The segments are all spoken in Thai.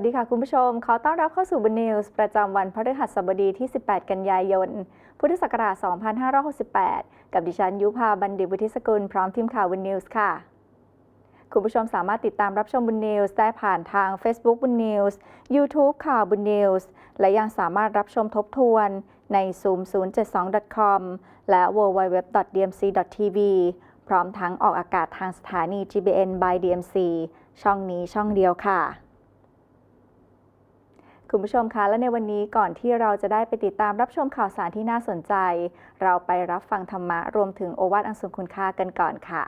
วัสดีค่ะคุณผู้ชม ขอต้อนรับเข้าสู่บันเนิวส์ประจำวันพฤหัสบดีที่ 18 กันยายน พุทธศักราช 2568 กับดิฉันยุพาบัณฑิตวุฒิสกุลพร้อมทีมข่าวบันเนิวส์ค่ะ คุณผู้ชมสามารถติดตามรับชมบุญนิวส์ได้ผ่านทาง Facebook บุญนิวส์ YouTube ข่าวบุญนิวส์และยังสามารถรับชมทบทวนใน zoom 072.com และ www.dmc.tv พร้อมทั้งออกอากาศทางสถานี GBN by DMC ช่องนี้ช่องเดียวค่ะ คุณผู้ชมคะและในวันนี้ก่อนที่เราจะได้ไปติดตามรับชมข่าวสารที่น่าสนใจ เราไปรับฟังธรรมะรวมถึงโอวาทอันทรงคุณค่ากันก่อนค่ะ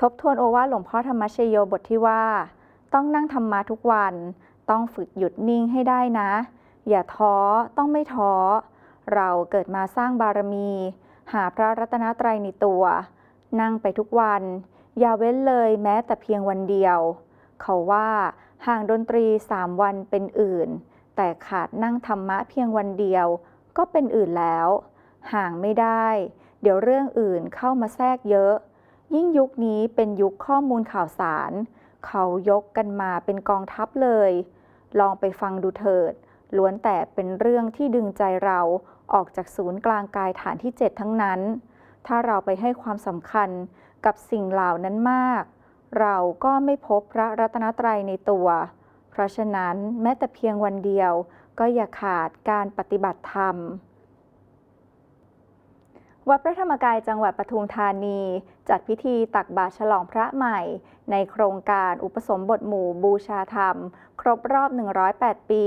ทบทวนโอวาทหลวงพ่อธรรมชโยบทที่ว่า ต้องนั่งธรรมะทุกวัน ต้องฝึกหยุดนิ่งให้ได้นะ อย่าท้อต้องไม่ท้อ เราเกิดมาสร้างบารมี หาพระรัตนตรัยในตัว นั่งไปทุกวัน อย่าเว้นเลยแม้แต่เพียงวันเดียว เขาว่า ห่างดนตรีสามวันเป็นอื่น แต่ขาดนั่งธรรมะเพียงวันเดียว ก็เป็นอื่นแล้ว ห่างไม่ได้ เดี๋ยวเรื่องอื่นเข้ามาแทรกเยอะ ยิ่งยุคนี้เป็นยุคข้อมูลข่าวสาร เขายกกันมาเป็นกองทัพเลย ลองไปฟังดูเถิด ล้วนแต่เป็นเรื่องที่ดึงใจเราออกจากศูนย์กลางกายฐานที่ 7 ทั้งนั้น ถ้าเราไปให้ความสำคัญกับสิ่งเหล่านั้นมาก เราก็ไม่พบพระรัตนตรัยในตัว เพราะฉะนั้นแม้แต่เพียงวันเดียวก็อย่าขาดการปฏิบัติธรรม วัดพระธรรมกายจังหวัดปทุมธานี จัดพิธีตักบาตรฉลองพระใหม่ ในโครงการอุปสมบทหมู่บูชาธรรม ครบรอบ 108 ปี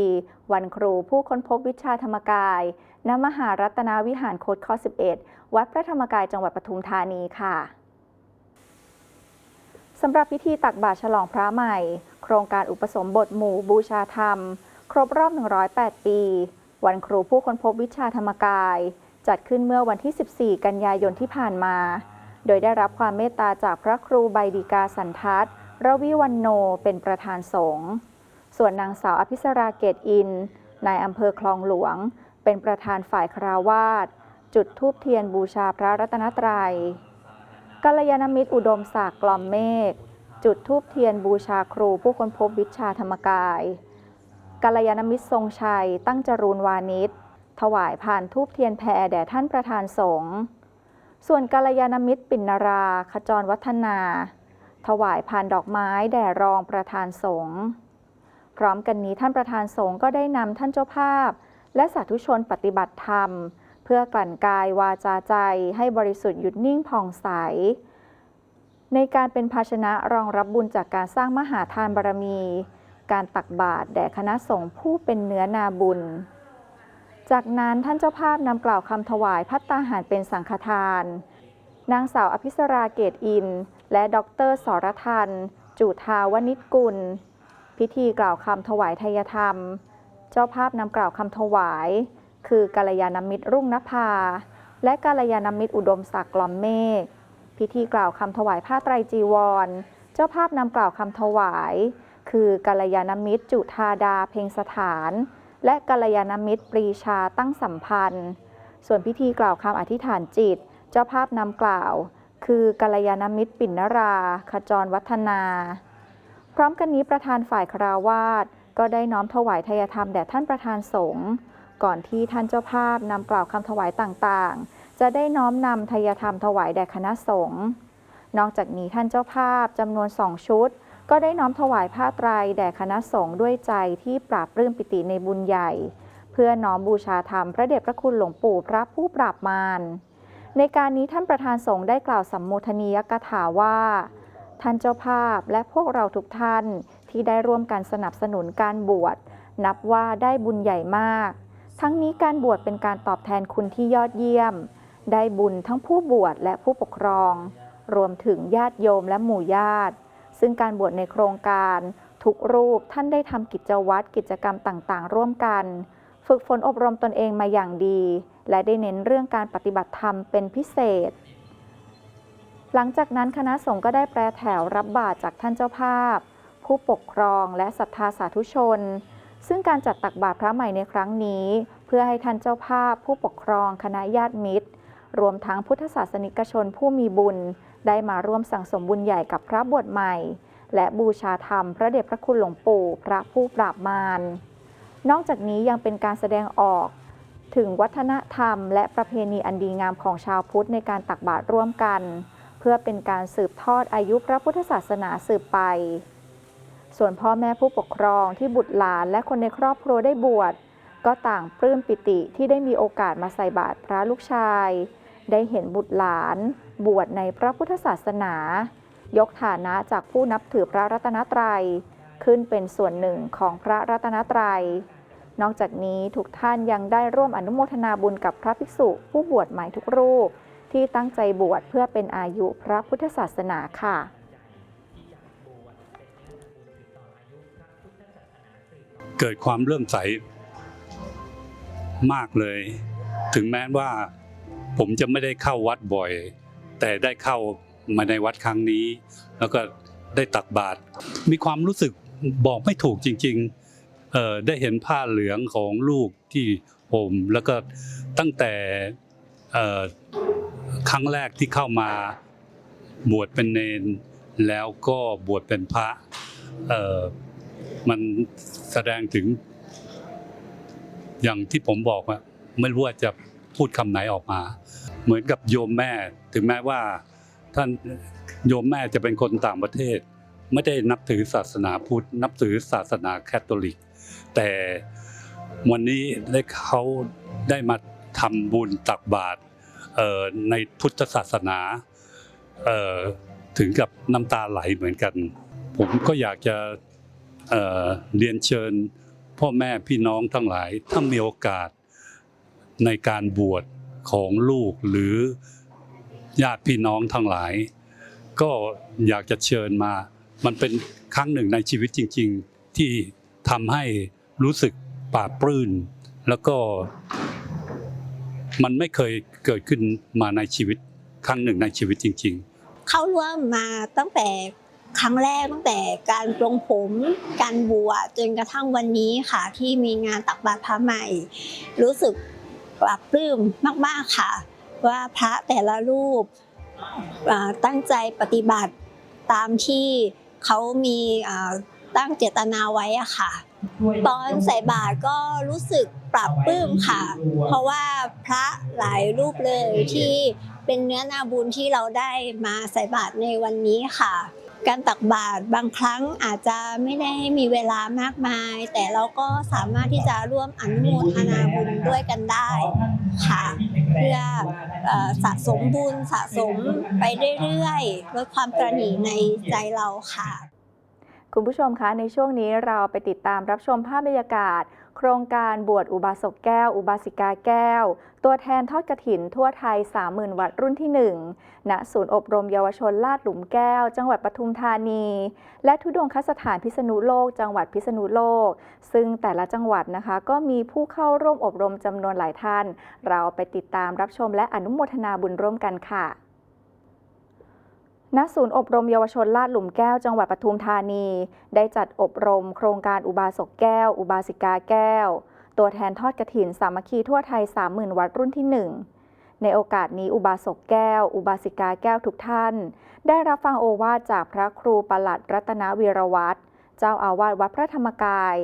วันครูผู้ค้นพบวิชาธรรมกาย ณ มหารัตนาวิหารโคดข้อ 11 วัดพระธรรมกายจังหวัดปทุมธานีค่ะ สำหรับพิธีตักบาตรฉลองพระใหม่ โครงการอุปสมบทหมู่บูชาธรรม ครบรอบ 108 ปี วันครูผู้ค้นพบวิชาธรรมกาย จัดขึ้นเมื่อวันที่ 14 กันยายนที่ผ่านมา โดยได้รับความเมตตาจากพระครูใบดีกาสันทัศน์รวิวันโนเป็นประธานสงฆ์ส่วนนางสาวอภิสราเกตอินนายอำเภอคลองหลวง เป็นประธานฝ่ายคราวาสจุดธูปเทียนบูชาพระรัตนตรัย กัลยาณมิตรอุดมศักดิ์กลอมเมฆจุดธูปเทียนบูชาครูผู้ค้นพบวิชาธรรมกายกัลยาณมิตรทรงชัย ตั้งจรูนวานิชถวายผ่านทูปเทียนแผ่แด่ท่านประธานสงฆ์ส่วนกัลยาณมิตรปิณนราขจรวัฒนา ถวายผ่านดอกไม้แด่รองประธานสงฆ์พร้อมกันนี้ท่านประธานสงฆ์ก็ได้นำท่านเจ้าภาพ และสาธุชนปฏิบัติธรรม เพื่อกลั่นกายวาจาใจให้บริสุทธิ์หยุดนิ่งผ่องใส ในการเป็นภาชนะรองรับบุญจากการสร้างมหาทานบารมี การตักบาตรแด่คณะสงฆ์ผู้เป็นเนื้อนาบุญ จากนั้นท่านเจ้าภาพนำกล่าวคำถวายพัตตาหารเป็นสังฆทาน นางสาวอภิสราเกตอิน และดรสรทันจุธาวนิชกุล พิธีกล่าวคำถวายทายธรรม เจ้าภาพนำกล่าวคำถวาย คือกัลยาณมิตรรุ่งนภา และกัลยาณมิตรอุดมศักดิ์กลอมเมฆพิธีกล่าวคำถวายผ้าไตรจีวร เจ้าภาพนำกล่าวคำถวาย คือกัลยาณมิตรจุธาดาเพ็งสถาน และกัลยาณมิตรปรีชาตั้งสัมพันธ์ ส่วนพิธีกล่าวคำอธิษฐานจิต เจ้าภาพนำกล่าว คือกัลยาณมิตรปิ่นนรา ขจรวัฒนา พร้อมกันนี้ประธานฝ่ายคราวาสก็ได้น้อมถวายทายธรรมแด่ท่านประธานสงฆ์ ก่อนที่ท่านเจ้าภาพนำกล่าวคำถวายต่างๆ จะได้น้อมนำทายธรรมถวายแด่คณะสงฆ์นอกจากนี้ท่านเจ้าภาพจำนวนสองชุด ก็ได้น้อมถวายผ้าไตรแด่คณะสงฆ์ด้วยใจที่ปราบปลื้มปิติในบุญใหญ่ เพื่อน้อมบูชาธรรมพระเดชพระคุณหลวงปู่พระผู้ปราบมารในการนี้ท่านประธานสงฆ์ได้กล่าวสัมโมทนียกถาว่า ท่านเจ้าภาพและพวกเราทุกท่านที่ได้ร่วมกันสนับสนุนการบวชนับว่าได้บุญใหญ่มาก ทั้งนี้การบวชเป็นการตอบแทนคุณที่ยอดเยี่ยม ได้บุญทั้งผู้บวชและผู้ปกครอง รวมถึงญาติโยมและหมู่ญาติ ซึ่งการบวชในโครงการ ทุกรูปท่านได้ทำกิจวัตรกิจกรรมต่างๆ ร่วมกัน ฝึกฝนอบรมตนเองมาอย่างดี และได้เน้นเรื่องการปฏิบัติธรรมเป็นพิเศษ หลังจากนั้นคณะสงฆ์ก็ได้แปรแถวรับบาตรจากท่านเจ้าภาพ ผู้ปกครองและศรัทธาสาธุชน ซึ่งการจัดตักบาตรพระใหม่ในครั้งนี้ เพื่อให้ท่านเจ้าภาพผู้ปกครองคณะญาติมิตร รวมทั้งพุทธศาสนิกชนผู้มีบุญ ได้มาร่วมสั่งสมบุญใหญ่กับพระบวชใหม่ และบูชาธรรมพระเดชพระคุณหลวงปู่พระผู้ปราบมารนอกจากนี้ยังเป็นการแสดงออกถึงวัฒนธรรม และประเพณีอันดีงามของชาวพุทธในการตักบาตรร่วมกัน เพื่อเป็นการสืบทอดอายุพระพุทธศาสนาสืบไป ส่วนพ่อแม่ผู้ปกครองที่บุตรหลานและคนในครอบครัวได้บวชก็ต่างปลื้มปิติที่ได้มีโอกาสมาใส่บาตรพระลูกชาย ได้เห็นบุตรหลานบวชในพระพุทธศาสนา ยกฐานะจากผู้นับถือพระรัตนตรัย ขึ้นเป็นส่วนหนึ่งของพระรัตนตรัย นอกจากนี้ทุกท่านยังได้ร่วมอนุโมทนาบุญกับพระภิกษุ ผู้บวชใหม่ทุกรูป ที่ตั้งใจบวชเพื่อเป็นอายุพระพุทธศาสนาค่ะ เกิดความเลื่อมใสมากเลย ถึงแม้ว่าผมจะไม่ได้เข้าวัดบ่อย แต่ได้เข้ามาในวัดครั้งนี้ แล้วก็ได้ตักบาตรมีความรู้สึกบอกไม่ถูกจริงๆเออได้เห็นผ้าเหลืองของลูกที่ผมแล้วก็ตั้งแต่ครั้งแรกที่เข้ามาบวชเป็นเนนแล้วก็บวชเป็นพระ มันแสดงถึง อย่างที่ผมบอกว่าไม่รู้ว่าจะพูดคำไหนออกมา เหมือนกับโยมแม่ ถึงแม้ว่า ท่านโยมแม่จะเป็นคนต่างประเทศ ไม่ได้นับถือศาสนาพุทธนับถือศาสนาแคทอลิก แต่วันนี้ได้เขาได้มาทำบุญตักบาตรในพุทธศาสนาถึงกับน้ำตาไหลเหมือนกัน ผมก็อยากจะ เเรียนเชิญพ่อแม่พี่น้องทั้งหลาย ถ้ามีโอกาสในการบวชของลูกหรือญาติพี่น้องทั้งหลาย ก็อยากจะเชิญมา มันเป็นครั้งหนึ่งในชีวิตจริง ๆ ที่ทำให้รู้สึกปาปลื้น แล้วก็มันไม่เคยเกิดขึ้นมาในชีวิตครั้งหนึ่งในชีวิตจริง ๆ เข้าร่วมมาตั้งแต่ ครั้งแรกตั้งแต่การปลงผม การบวชจนกระทั่งวันนี้ค่ะ ที่มีงานตักบาตรพระใหม่ รู้สึกปลาบปลื้มมากๆค่ะ ว่าพระแต่ละรูปตั้งใจปฏิบัติตามที่เขามีตั้งเจตนาไว้อะค่ะ ตอนใส่บาตรก็รู้สึกปรับปลื้มค่ะ เพราะว่าพระหลายรูปเลยที่เป็นเนื้อนาบุญที่เราได้มาใส่บาตรในวันนี้ค่ะ การตักบาตรบางครั้งอาจจะไม่ได้มีเวลามากมาย แต่เราก็สามารถที่จะร่วมอนุโมทนาบุญด้วยกันได้ค่ะเพื่อสะสมบุญสะสมไปเรื่อยๆลดความตระหนี่ในใจเราค่ะ คุณผู้ชมคะในช่วงนี้เราไปติดตามรับชมภาพบรรยากาศ โครงการบวชอุบาสกแก้ว อุบาสิกาแก้ว ตัวแทนทอดกระถินทั่วไทย 30,000 วัดรุ่นที่ 1 ณ ศูนย์อบรมเยาวชนลาดหลุมแก้ว จังหวัดปทุมธานี และทุดงคสถานพิษณุโลก จังหวัดพิษณุโลก ซึ่งแต่ละจังหวัดนะคะ ก็มีผู้เข้าร่วมอบรมจำนวนหลายท่าน เราไปติดตามรับชมและอนุโมทนาบุญร่วมกันค่ะ ณศูนย์อบรมเยาวชนลาดหลุมแก้วจังหวัดปทุมธานี ได้จัดอบรมโครงการอุบาสกแก้ว อุบาสิกาแก้ว ตัวแทนทอดกระถินสามัคคีทั่วไทย 30,000 วัดรุ่นที่ 1 ในโอกาสนี้อุบาสกแก้ว อุบาสิกาแก้วทุกท่าน ได้รับฟังโอวาทจากพระครูประหลัดรัตนวีรวัตรเจ้าอาวาสวัดพระธรรมกาย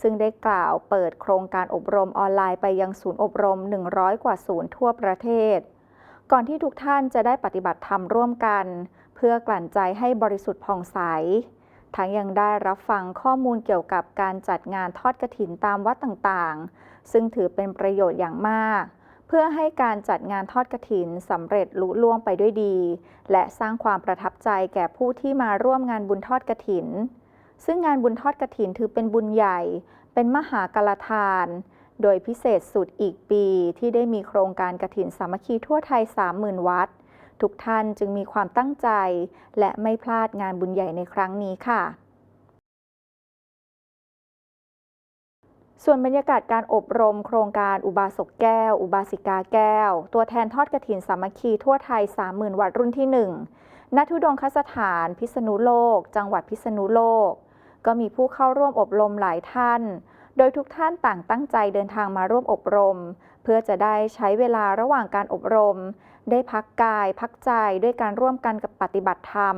ซึ่งได้กล่าวเปิดโครงการอบรมออนไลน์ไปยังศูนย์อบรม 100 กว่าศูนย์ทั่วประเทศ ก่อนที่ทุกท่านจะได้ปฏิบัติธรรมร่วมกัน พื่อกลั่นใจให้บริสุทธิ์ผ่องใส ทั้งยังได้รับฟังข้อมูลเกี่ยวกับการจัดงานทอดกระถินตามวัดต่างๆ ซึ่งถือเป็นประโยชน์อย่างมาก เพื่อให้การจัดงานทอดกระถินสำเร็จลุล่วงไปด้วยดี และสร้างความประทับใจแก่ผู้ที่มาร่วมงานบุญทอดกระถิน ซึ่งงานบุญทอดกระถินถือเป็นบุญใหญ่ เป็นมหากาลทาน โดยพิเศษสุดอีกปีที่ได้มีโครงการกระถินสามัคคีทั่วไทย 30,000 วัด ทุกท่านจึงมีความตั้งใจ และไม่พลาดงานบุญใหญ่ในครั้งนี้ค่ะ ส่วนบรรยากาศการอบรมโครงการอุบาสกแก้ว อุบาสิกาแก้ว ตัวแทนทอดกระถินสามัคคีทั่วไทย 30,000 วัดรุ่นที่ 1 ณ ทุดงคสถานพิษณุโลก จังหวัดพิษณุโลก ก็มีผู้เข้าร่วมอบรมหลายท่านโดยทุกท่านต่างตั้งใจเดินทางมาร่วมอบรม เพื่อจะได้ใช้เวลาระหว่างการอบรม ได้พักกายพักใจด้วยการร่วมกันกับปฏิบัติธรรม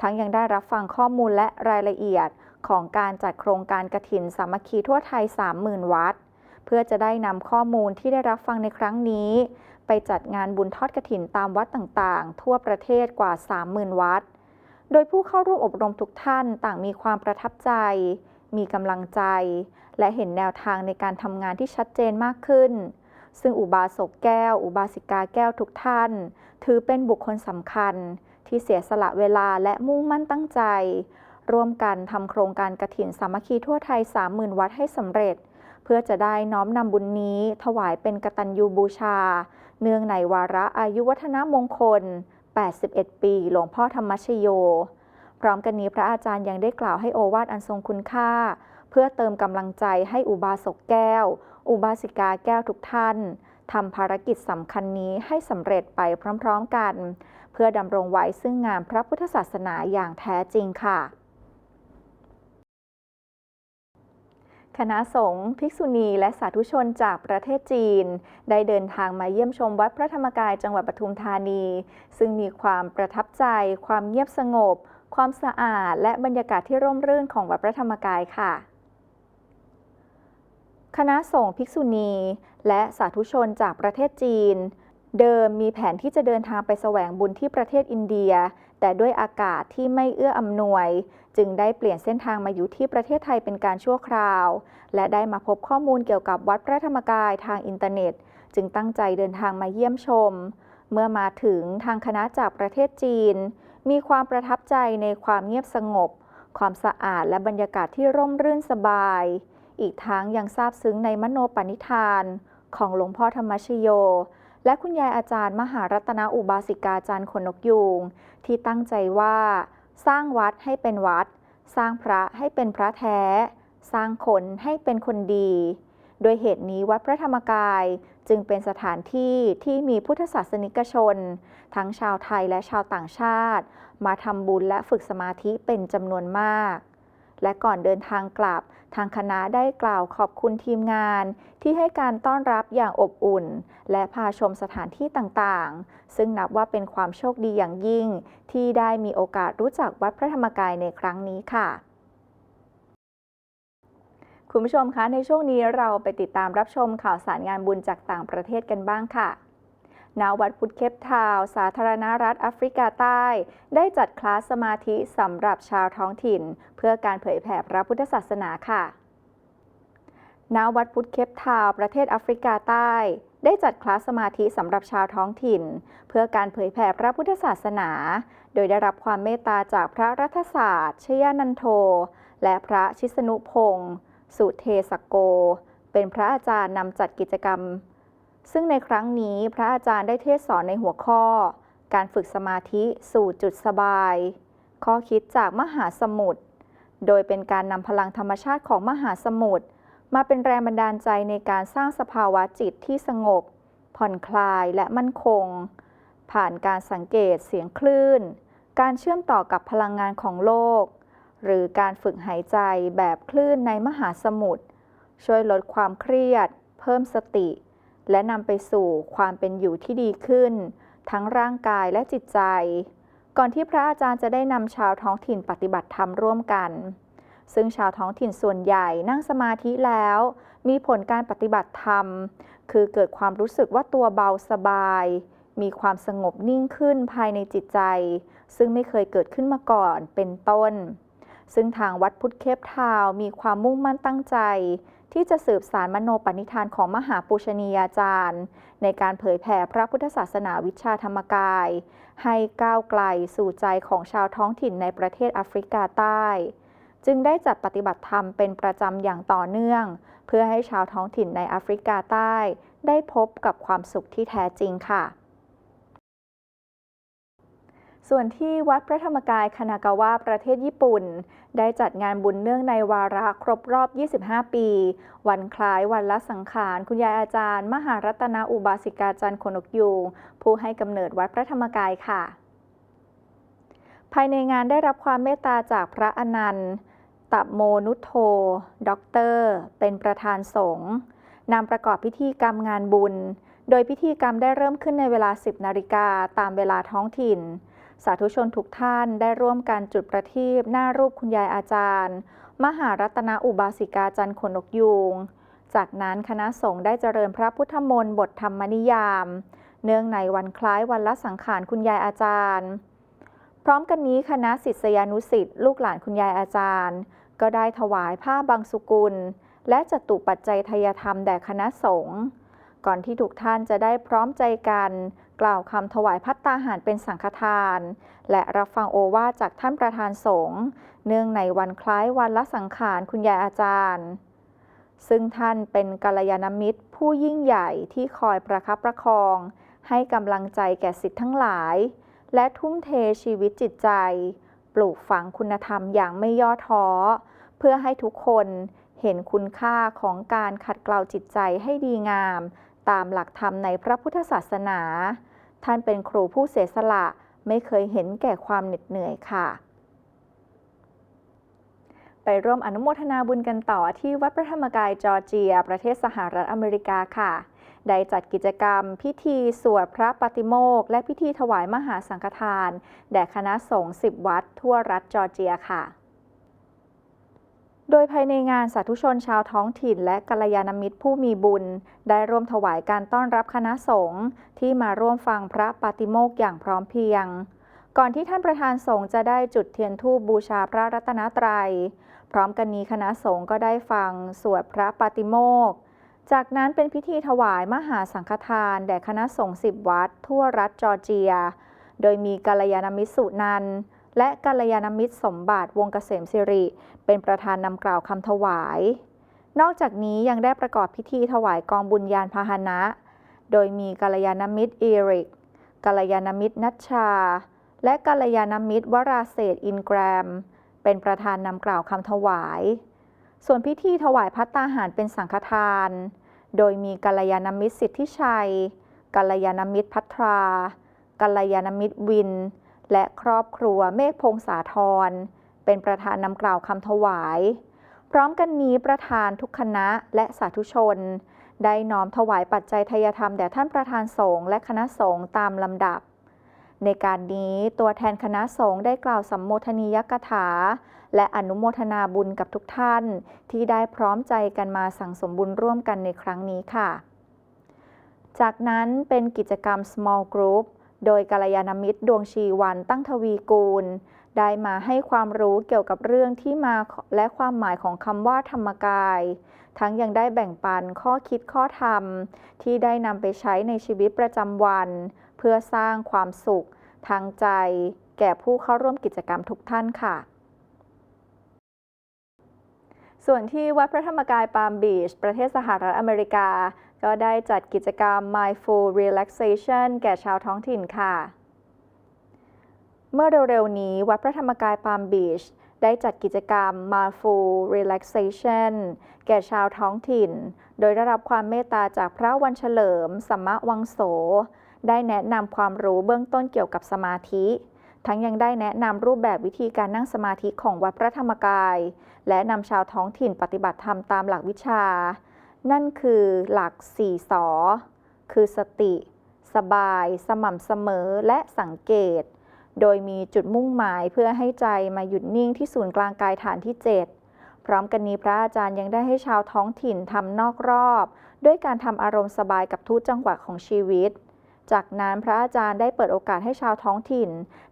ทั้งยังได้รับฟังข้อมูลและรายละเอียดของการจัดโครงการกระถินสามัคคีทั่วไทย 30,000 วัด เพื่อจะได้นำข้อมูลที่ได้รับฟังในครั้งนี้ ไปจัดงานบุญทอดกระถินตามวัดต่างๆ ทั่วประเทศกว่า 30,000 วัด โดยผู้เข้าร่วมอบรมทุกท่านต่างมีความประทับใจ มีกำลังใจ และเห็นแนวทางในการทำงานที่ชัดเจนมากขึ้น ซึ่งอุบาสกแก้ว อุบาสิกาแก้วทุกท่าน ถือเป็นบุคคลสำคัญที่เสียสละเวลาและมุ่งมั่นตั้งใจ ร่วมกันทำโครงการกระถินสามัคคีทั่วไทย 30,000 วัดให้สำเร็จ เพื่อจะได้น้อมนำบุญนี้ถวายเป็นกตัญญูบูชา เนื่องในวาระอายุวัฒนมงคล 81 ปี หลวงพ่อธรรมชโย พร้อมกันนี้พระอาจารย์ยังได้กล่าวให้โอวาทอันทรงคุณค่า เพื่อเติมกำลังใจให้อุบาสกแก้ว อุบาสิกาแก้วทุกท่านทำภารกิจสำคัญนี้ให้สำเร็จไปพร้อมๆกัน เพื่อดำรงไว้ซึ่งงานพระพุทธศาสนาอย่างแท้จริงค่ะ คณะสงฆ์ภิกษุณีและสาธุชนจากประเทศจีน ได้เดินทางมาเยี่ยมชมวัดพระธรรมกายจังหวัดปทุมธานี ซึ่งมีความประทับใจ ความเงียบสงบ ความสะอาด และบรรยากาศที่ร่มรื่นของวัดพระธรรมกายค่ะ คณะสงฆ์ภิกษุณี และสาธุชนจากประเทศจีน เดิมมีแผนที่จะเดินทางไปแสวงบุญที่ประเทศอินเดีย แต่ด้วยอากาศที่ไม่เอื้ออำนวย จึงได้เปลี่ยนเส้นทางมาอยู่ที่ประเทศไทยเป็นการชั่วคราว และได้มาพบข้อมูลเกี่ยวกับวัดพระธรรมกายทางอินเทอร์เน็ต จึงตั้งใจเดินทางมาเยี่ยมชม เมื่อมาถึงทางคณะจากประเทศจีน มีความประทับใจในความเงียบสงบ ความสะอาดและบรรยากาศที่ร่มรื่นสบาย อีกทั้งยังซาบซึ้งในมโนปณิธาน ของหลวงพ่อธรรมชโย และคุณยายอาจารย์มหารัตนอุบาสิกาจารย์ขนนกยูงที่ตั้งใจว่า สร้างวัดให้เป็นวัด สร้างพระให้เป็นพระแท้ สร้างคนให้เป็นคนดี โดยเหตุนี้วัดพระธรรมกายจึงเป็นสถานที่ที่มีพุทธศาสนิกชน ทั้งชาวไทยและชาวต่างชาติ มาทำบุญและฝึกสมาธิเป็นจำนวนมาก และก่อนเดินทางกลับ ทางคณะได้กล่าวขอบคุณทีมงาน ที่ให้การต้อนรับอย่างอบอุ่น และพาชมสถานที่ต่างๆ ซึ่งนับว่าเป็นความโชคดีอย่างยิ่ง ที่ได้มีโอกาสรู้จักวัดพระธรรมกายในครั้งนี้ค่ะคุณผู้ชมคะ ในช่วงนี้เราไปติดตามรับชมข่าวสารงานบุญจากต่างประเทศกันบ้างค่ะ ณวัดพุทธเคปทาว สาธารณรัฐแอฟริกาใต้ ได้จัดคลาสสมาธิสำหรับชาวท้องถิ่น เพื่อการเผยแผ่พระพุทธศาสนาค่ะ ณ วัดพุทธเคปทาว ประเทศแอฟริกาใต้ ได้จัดคลาสสมาธิสำหรับชาวท้องถิ่น เพื่อการเผยแผ่พระพุทธศาสนา โดยได้รับความเมตตาจากพระรัฐศาสตร์ชยานันโท และพระชิสนุพงศ์สุเทสโก เป็นพระอาจารย์นำจัดกิจกรรม ซึ่งในครั้งนี้พระอาจารย์ได้เทศสอนในหัวข้อ การฝึกสมาธิสู่จุดสบาย ข้อคิดจากมหาสมุทร โดยเป็นการนำพลังธรรมชาติของมหาสมุทรมาเป็นแรงบันดาลใจในการสร้างสภาวะจิตที่สงบ ผ่อนคลายและมั่นคง ผ่านการสังเกตเสียงคลื่น การเชื่อมต่อกับพลังงานของโลก หรือการฝึกหายใจแบบคลื่นในมหาสมุทรช่วยลดความเครียด เพิ่มสติ และนำไปสู่ความเป็นอยู่ที่ดีขึ้น ทั้งร่างกายและจิตใจ ก่อนที่พระอาจารย์จะได้นำชาวท้องถิ่นปฏิบัติธรรมร่วมกัน ซึ่งชาวท้องถิ่นส่วนใหญ่นั่งสมาธิแล้ว มีผลการปฏิบัติธรรม คือเกิดความรู้สึกว่าตัวเบาสบาย มีความสงบนิ่งขึ้นภายในจิตใจ ซึ่งไม่เคยเกิดขึ้นมาก่อนเป็นต้น ซึ่งทางวัดพุทธเคปทาวมีความมุ่งมั่นตั้งใจ ที่จะสืบสารมโนปณิธานของมหาปูชนียาจารย์ ในการเผยแผ่พระพุทธศาสนาวิชาธรรมกาย ให้ก้าวไกลสู่ใจของชาวท้องถิ่นในประเทศแอฟริกาใต้ จึงได้จัดปฏิบัติธรรมเป็นประจำอย่างต่อเนื่อง เพื่อให้ชาวท้องถิ่นในแอฟริกาใต้ ได้พบกับความสุขที่แท้จริงค่ะ ส่วนที่วัดพระธรรมกายคานากาวะประเทศญี่ปุ่น ได้จัดงานบุญเนื่องในวาระครบรอบ 25 ปี วันคล้ายวันละสังขาร คุณยายอาจารย์ มหารัตนอุบาสิกาจันทร์ขนกยูงผู้ให้กำเนิดวัดพระธรรมกายค่ะ ภายในงานได้รับความเมตตาจากพระอนันต์ตะโมนุโทด็อกเตอร์ เป็นประธานสงฆ์นำประกอบพิธีกรรมงานบุญ โดยพิธีกรรมได้เริ่มขึ้นในเวลา 10 นาฬิกาตามเวลาท้องถิ่น สาธุชนทุกท่านได้ร่วมกันจุดประทีปหน้ารูปคุณยายอาจารย์ มหารัตนอุบาสิกาจันทร์ขนนกยูงจากนั้นคณะสงฆ์ได้เจริญพระพุทธมนต์บทธรรมนิยาม เนื่องในวันคล้ายวันละสังขารคุณยายอาจารย์ พร้อมกันนี้คณะศิษยานุศิษย์ลูกหลานคุณยายอาจารย์ ก็ได้ถวายผ้าบางสุกุล และจตุปัจจัยทายธรรมแด่คณะสงฆ์ ก่อนที่ทุกท่านจะได้พร้อมใจกัน กล่าวคำถวายพัตตาหารเป็นสังฆทาน และรับฟังโอวาจากท่านประธานสงฆ์เนื่องในวันคล้ายวันละสังขารคุณยายอาจารย์ ซึ่งท่านเป็นกัลยาณมิตรผู้ยิ่งใหญ่ที่คอยประคับประคอง ให้กำลังใจแก่สิทธิ์ทั้งหลาย และทุ่มเทชีวิตจิตใจ ปลูกฝังคุณธรรมอย่างไม่ย่อท้อ เพื่อให้ทุกคนเห็นคุณค่าของการขัดเกลาจิตใจให้ดีงาม ตามหลักธรรมในพระพุทธศาสนา ท่านเป็นครูผู้เสียสละไม่เคยเห็นแก่ความเหน็ดเหนื่อยค่ะ ไปร่วมอนุโมทนาบุญกันต่อที่วัดพระธรรมกายจอร์เจีย ประเทศสหรัฐอเมริกาค่ะ ได้จัดกิจกรรม พิธีสวดพระปฏิโมกข์และพิธีถวายมหาสังฆทาน แด่คณะสงฆ์10 วัดทั่วรัฐจอร์เจียค่ะ โดยภายในงานสาธุชนชาวท้องถิ่น และกัลยาณมิตรผู้มีบุญ ได้ร่วมถวายการต้อนรับคณะสงฆ์ที่มาร่วมฟังพระปาติโมกข์อย่างพร้อมเพรียง ก่อนที่ท่านประธานสงฆ์จะได้จุดเทียนธูปบูชาพระรัตนตรัย พร้อมกันนี้คณะสงฆ์ก็ได้ฟังสวดพระปาติโมกข์จากนั้นเป็นพิธีถวายมหาสังฆทาน แด่คณะสงฆ์สิบวัด ทั่วรัฐจอร์เจีย โดยมีกัลยาณมิตรสุนันท์ และกัลยาณมิตรสมบัติวงเกษมสิริ เป็นประธานนำกล่าวคำถวาย นอกจากนี้ยังได้ประกอบพิธีถวายกองบุญญาณพาหนะ โดยมีกัลยาณมิตรเอริกกัลยาณมิตรนัชชา และกัลยาณมิตรวราเศษอินแกรม เป็นประธานนำกล่าวคำถวาย ส่วนพิธีถวายพัตตาหารเป็นสังฆทาน โดยมีกัลยาณมิตรสิทธิชัย กัลยาณมิตรพัทรา กัลยาณมิตรวิน และครอบครัวเมฆพงษาธรเป็นประธานนำกล่าวคำถวาย พร้อมกันนี้ประธานทุกคณะและสาธุชน ได้น้อมถวายปัจจัยทายธรรมแด่ท่านประธานสงฆ์และคณะสงฆ์ตามลำดับ ในการนี้ตัวแทนคณะสงฆ์ได้กล่าวสัมโมทนียกถา และอนุโมทนาบุญกับทุกท่าน ที่ได้พร้อมใจกันมาสั่งสมบุญร่วมกันในครั้งนี้ค่ะ จากนั้นเป็นกิจกรรม small group โดยกัลยาณมิตรดวงชีวันตั้งทวีกูล ได้มาให้ความรู้เกี่ยวกับเรื่องที่มาและความหมายของคำว่าธรรมกาย ทั้งยังได้แบ่งปันข้อคิดข้อธรรม ที่ได้นำไปใช้ในชีวิตประจำวัน เพื่อสร้างความสุข ทางใจ แก่ผู้เข้าร่วมกิจกรรมทุกท่านค่ะส่วนที่วัดพระธรรมกายปาล์มบีช ประเทศสหรัฐอเมริกา ก็ได้จัดกิจกรรม Mindful Relaxation แก่ชาวท้องถิ่นค่ะ เมื่อเร็วๆนี้วัดพระธรรมกายปาล์มบีชได้จัดกิจกรรม Mindful Relaxation แก่ชาวท้องถิ่น โดยได้รับความเมตตาจากพระวันเฉลิม สัมมะวังโส ได้แนะนำความรู้เบื้องต้นเกี่ยวกับสมาธิ ทั้งยังได้แนะนำรูปแบบวิธีการนั่งสมาธิของวัดพระธรรมกาย และนำชาวท้องถิ่นปฏิบัติธรรมตามหลักวิชา นั่นคือหลัก4สอคือสติ สบาย สม่ำเสมอและสังเกต โดยมีจุดมุ่งหมายเพื่อให้ใจมาหยุดนิ่งที่ศูนย์กลางกายฐานที่ 7 พร้อมกันนี้พระอาจารย์ยังได้ให้ชาวท้องถิ่นทำนอกรอบ ด้วยการทำอารมณ์สบายกับทุกจังหวะของชีวิต จากนั้นพระอาจารย์ได้เปิดโอกาสให้ชาวท้องถิ่น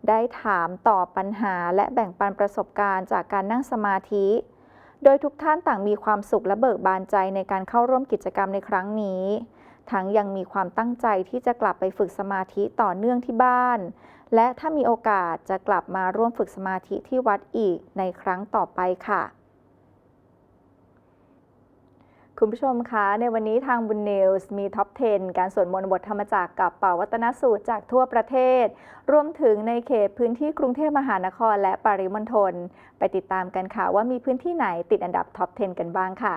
ได้ถามตอบปัญหาและแบ่งปันประสบการณ์จากการนั่งสมาธิ โดยทุกท่านต่างมีความสุขและเบิกบานใจในการเข้าร่วมกิจกรรมในครั้งนี้ ทั้งยังมีความตั้งใจที่จะกลับไปฝึกสมาธิต่อเนื่องที่บ้าน และถ้ามีโอกาสจะกลับมาร่วมฝึกสมาธิที่วัดอีกในครั้งต่อไปค่ะ คุณผู้ชมคะในวันนี้ทางบุญนิวส์มีท็อป 10 การสวดมนต์บทธรรมจักรกับเป่าวัตนสูตรจากทั่วประเทศ รวมถึงในเขตพื้นที่กรุงเทพมหานครและปริมณฑลไปติดตามกันค่ะว่ามีพื้นที่ไหนติดอันดับท็อป 10 กันบ้างค่ะ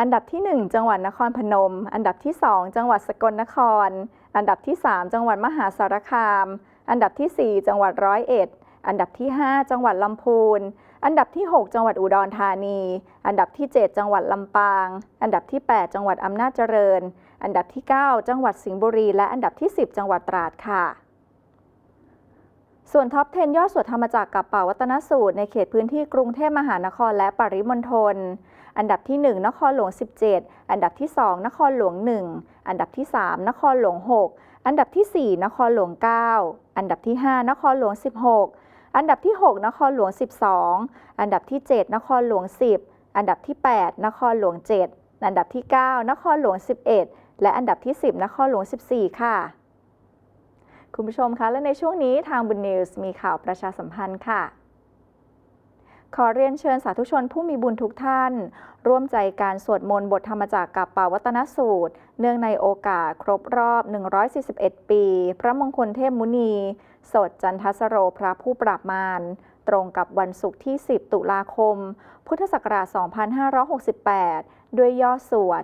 อันดับที่ 1 จังหวัดนครพนม อันดับที่ 2 จังหวัดสกลนคร อันดับที่ 3 จังหวัดมหาสารคาม อันดับที่ 4 จังหวัดร้อยเอ็ด อันดับที่ 5 จังหวัดลำพูน อันดับที่ 6 จังหวัดอุดรธานี อันดับที่ 7 จังหวัดลำปาง อันดับที่ 8 จังหวัดอำนาจเจริญ อันดับที่ 9 จังหวัดสิงห์บุรี และอันดับที่ 10 จังหวัดตราดค่ะ ส่วนท็อป 10 ยอดสวดธรรมจักรกับป่าวัตนสูตร ในเขตพื้นที่กรุงเทพมหานครและปริมณฑล อันดับที่ 1 นครหลวง 17 อันดับที่ 2 นครหลวง 1 อันดับที่ 3 นครหลวง 6 อันดับที่ 4 นครหลวง 9 อันดับที่ 5 นครหลวง 16 อันดับที่ 6 นครหลวง 12 อันดับที่ 7 นครหลวง 10 อันดับที่ 8 นครหลวง 7 อันดับที่ 9 นครหลวง 11 และอันดับที่ 10 นครหลวง 14 ค่ะ คุณผู้ชมคะ และในช่วงนี้ทางบุญนิวส์มีข่าวประชาสัมพันธ์ค่ะ ขอเรียนเชิญสาธุชนผู้มีบุญทุกท่าน ร่วมใจการสวดมนต์บทธรรมจักกับป่าวัตนสูตร เนื่องในโอกาสครบรอบ 141 ปี พระมงคลเทพมุนี สดจันทสโรพระผู้ปราบมารตรงกับวันศุกร์ที่ 10 ตุลาคม พุทธศักราช 2568 ด้วยยอดสวด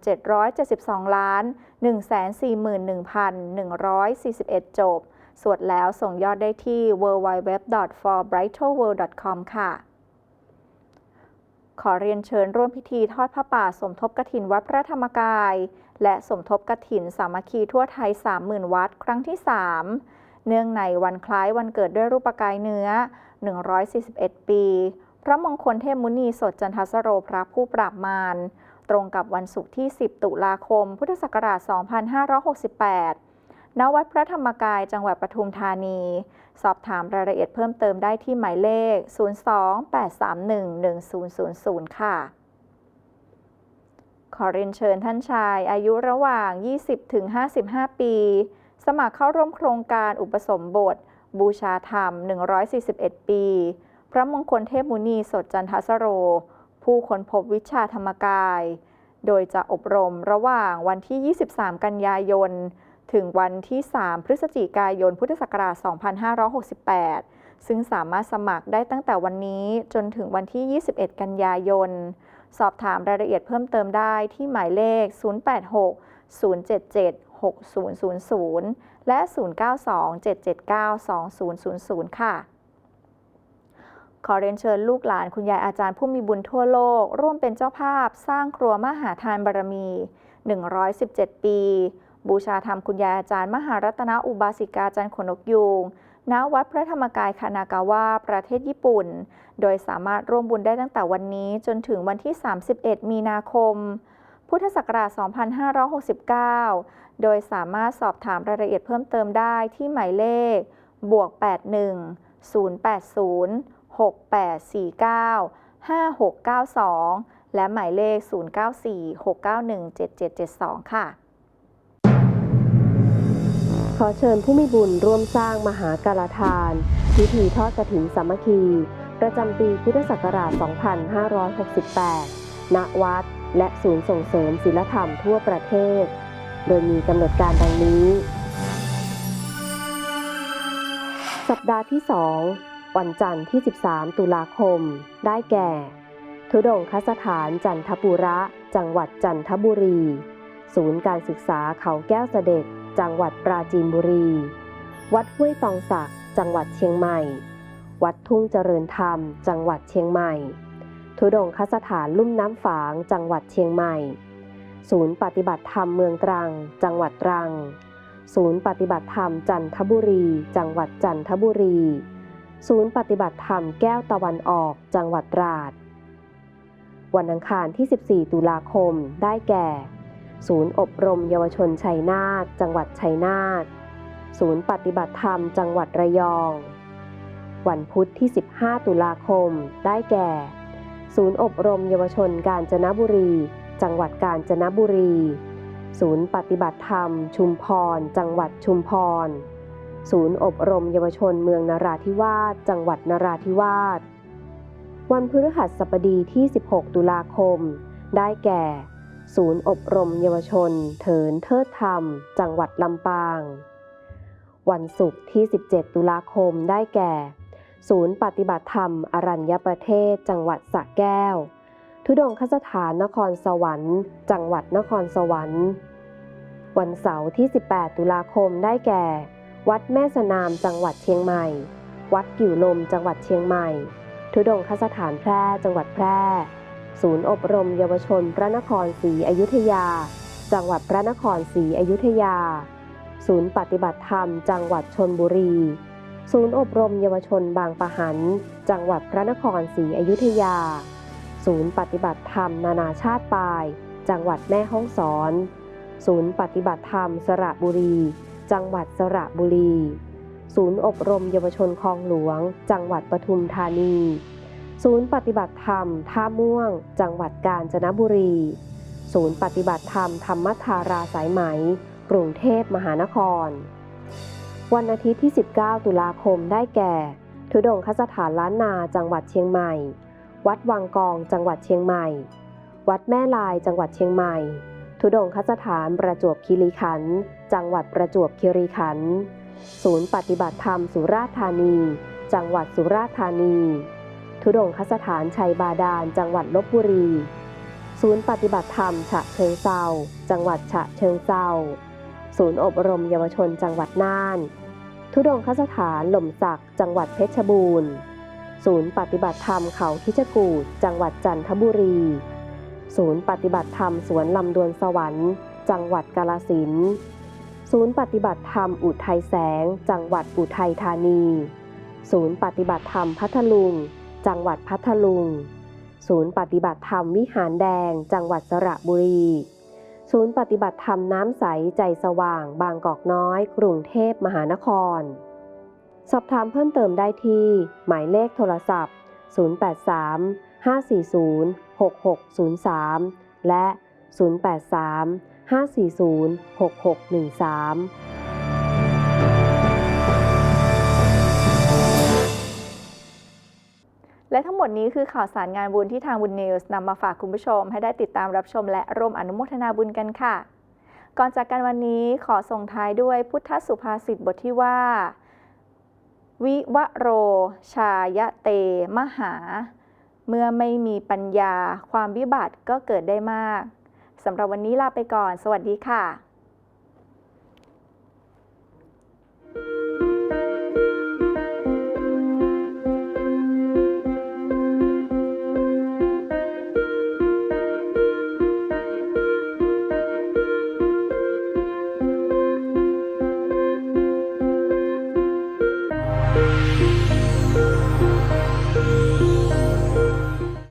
7,772 ล้าน 141,141 จบ สวดแล้วส่งยอดได้ที่ www.forbrighterworld.com ค่ะ ขอเรียนเชิญร่วมพิธีทอดผ้าป่าสมทบกฐินวัดพระธรรมกาย และสมทบกฐินสามัคคีทั่วไทย 30,000 วัดครั้งที่ 3 เนื่องในวันคล้ายวันเกิดด้วยรูปกายเนื้อ 141 ปี พระมงคลเทพมุนีสดจันทสโรพระผู้ปราบมารตรงกับวันศุกร์ที่ 10 ตุลาคม พุทธศักราช 2568 ณวัดพระธรรมกายจังหวัดปทุมธานี สอบถามรายละเอียดเพิ่มเติมได้ที่หมายเลข 02-831-1000 ค่ะ ขอเรียนเชิญท่านชาย อายุระหว่าง 20-55 ปี สมัครเข้าร่วมโครงการอุปสมบท บูชาธรรม 141 ปี พระมงคลเทพมุนีสดจันทสโร ผู้ค้นพบวิชาธรรมกาย โดยจะอบรมระหว่างวันที่ 23 กันยายน ถึงวันที่ 3 พฤศจิกายน พุทธศักราช 2568 ซึ่งสามารถสมัครได้ตั้งแต่วันนี้จนถึงวันที่ 21 กันยายน สอบถามรายละเอียดเพิ่มเติมได้ที่หมายเลข 086 077 6000 และ 092 779 2000 ค่ะ ขอเรียนเชิญลูกหลานคุณยายอาจารย์ผู้มีบุญทั่วโลก ร่วมเป็นเจ้าภาพสร้างครัวมหาทานบารมี 117 ปี บูชาธรรมคุณยายอาจารย์ มหารัตนอุบาสิกาจันขนกยูงณวัดพระธรรมกายคานากาวะประเทศญี่ปุ่น โดยสามารถร่วมบุญได้ตั้งแต่วันนี้จนถึงวันที่ 31 มีนาคม พุทธศักราช 2569 โดยสามารถสอบถามรายละเอียดเพิ่มเติมได้ที่หมายเลข บวก 81 080 6849 5692 และหมายเลข 094 691 7772 ค่ะ ขอเชิญผู้มีบุญร่วมสร้างมหากาลทานพิธีทอดกฐินสามัคคี ประจำปีพุทธศักราช 2568 ณ วัด และศูนย์ส่งเสริมศิลธรรมทั่วประเทศ โดยมีกำหนดการดังนี้ สัปดาห์ที่ 2 วันจันทร์ที่ 13 ตุลาคม ได้แก่ ทุดงคสถานจันทบุระ จังหวัดจันทบุรี ศูนย์การศึกษาเขาแก้วเสด็จ จังหวัดปราจีนบุรี วัดห้วยตองสัก จังหวัดเชียงใหม่ วัดทุ่งเจริญธรรม จังหวัดเชียงใหม่ ทุดงคสถานลุ่มน้ำฝาง จังหวัดเชียงใหม่ ศูนย์ปฏิบัติธรรมเมืองตรัง จังหวัดตรัง ศูนย์ปฏิบัติธรรมจันทบุรี จังหวัดจันทบุรี ศูนย์ปฏิบัติธรรมแก้วตะวันออก จังหวัดตราด วันอังคารที่ 14 ตุลาคม ได้แก่ ศูนย์อบรมเยาวชนชัยนาทจังหวัดชัยนาทศูนย์ปฏิบัติธรรมจังหวัดระยอง วันพุธที่ 15 ตุลาคม ได้แก่ ศูนย์อบรมเยาวชนกาญจนบุรี จังหวัดกาญจนบุรี ศูนย์ปฏิบัติธรรม ชุมพร จังหวัดชุมพร ศูนย์อบรมเยาวชนเมืองนราธิวาส จังหวัดนราธิวาส วันพฤหัสบดีที่ 16 ตุลาคม ได้แก่ ศูนย์อบรมเยาวชน เถินเทิดธรรม จังหวัดลำปาง วันศุกร์ที่ 17 ตุลาคมได้แก่ ศูนย์ปฏิบัติธรรม อรัญญประเทศ จังหวัดสระแก้ว ทุดงคสถานนครสวรรค์ จังหวัดนครสวรรค์ วันเสาร์ที่ 18 ตุลาคมได้แก่ วัดแม่สนามจังหวัดเชียงใหม่ วัดกิ่วลมจังหวัดเชียงใหม่ ทุดงคสถานแพร่จังหวัดแพร่ ศูนย์อบรมเยาวชนพระนครศรีอยุธยา จังหวัดพระนครศรีอยุธยา ศูนย์ปฏิบัติธรรม จังหวัดชนบุรี ศูนย์อบรมเยาวชนบางปะหัน จังหวัดพระนครศรีอยุธยา ศูนย์ปฏิบัติธรรม นานาชาติปาย จังหวัดแม่ฮ่องสอน ศูนย์ปฏิบัติธรรม สระบุรี จังหวัดสระบุรี ศูนย์อบรมเยาวชนคลองหลวง จังหวัดปทุมธานี ศูนย์ปฏิบัติธรรม ท่าม่วง จังหวัดกาญจนบุรี ศูนย์ปฏิบัติธรรม ธรรมธาราสายไหม กรุงเทพมหานคร วันอาทิตย์ที่ 19 ตุลาคมได้แก่ ทุดงคสถานล้านนาจังหวัดเชียงใหม่ วัดวังกองจังหวัดเชียงใหม่ วัดแม่ลายจังหวัดเชียงใหม่ ทุดงคสถานประจวบคีรีขันธ์จังหวัดประจวบคีรีขันธ์ศูนย์ปฏิบัติธรรมสุราษฎร์ธานี จังหวัดสุราษฎร์ธานี ทุดงคสถานชัยบาดาล จังหวัดลบบุรี ศูนย์ปฏิบัติธรรม ฉะเชิงเซาจังหวัดฉะเชิงเซาศูนย์อบรมเยาวชนจังหวัดน่าน ทุดงคสถานหล่มสัก จังหวัดเพชรบูรณ์ ศูนย์ปฏิบัติธรรมเขาคิชกูดจังหวัดจันทบุรี ศูนย์ปฏิบัติธรรมสวนลำดวนสวรรค์ จังหวัดกาลสินศูนย์ปฏิบัติธรรมอุทัยแสง จังหวัดอุทัยธานี ศูนย์ปฏิบัติธรรมพัทลุง จังหวัดพัทลุง ศูนย์ปฏิบัติธรรมวิหารแดง จังหวัดสระบุรี ศูนย์ปฏิบัติธรรมน้ำใสใจสว่าง บางกอกน้อย กรุงเทพมหานคร สอบถามเพิ่มเติมได้ที่ หมายเลขโทรศัพท์ 083 540 6603 และ 083 540 6613 และทั้งหมดนี้คือข่าวสารงานบุญที่ทางบุญนิวส์นำมาฝากคุณผู้ชม ให้ได้ติดตามรับชมและร่วมอนุโมทนาบุญกันค่ะ ก่อนจากกันวันนี้ขอส่งท้ายด้วยพุทธสุภาษิตบทที่ว่า วิวโร ชายะเต มหา เมื่อไม่มีปัญญา ความวิบัติก็เกิดได้มากสำหรับวันนี้ลาไปก่อน สวัสดีค่ะ thank you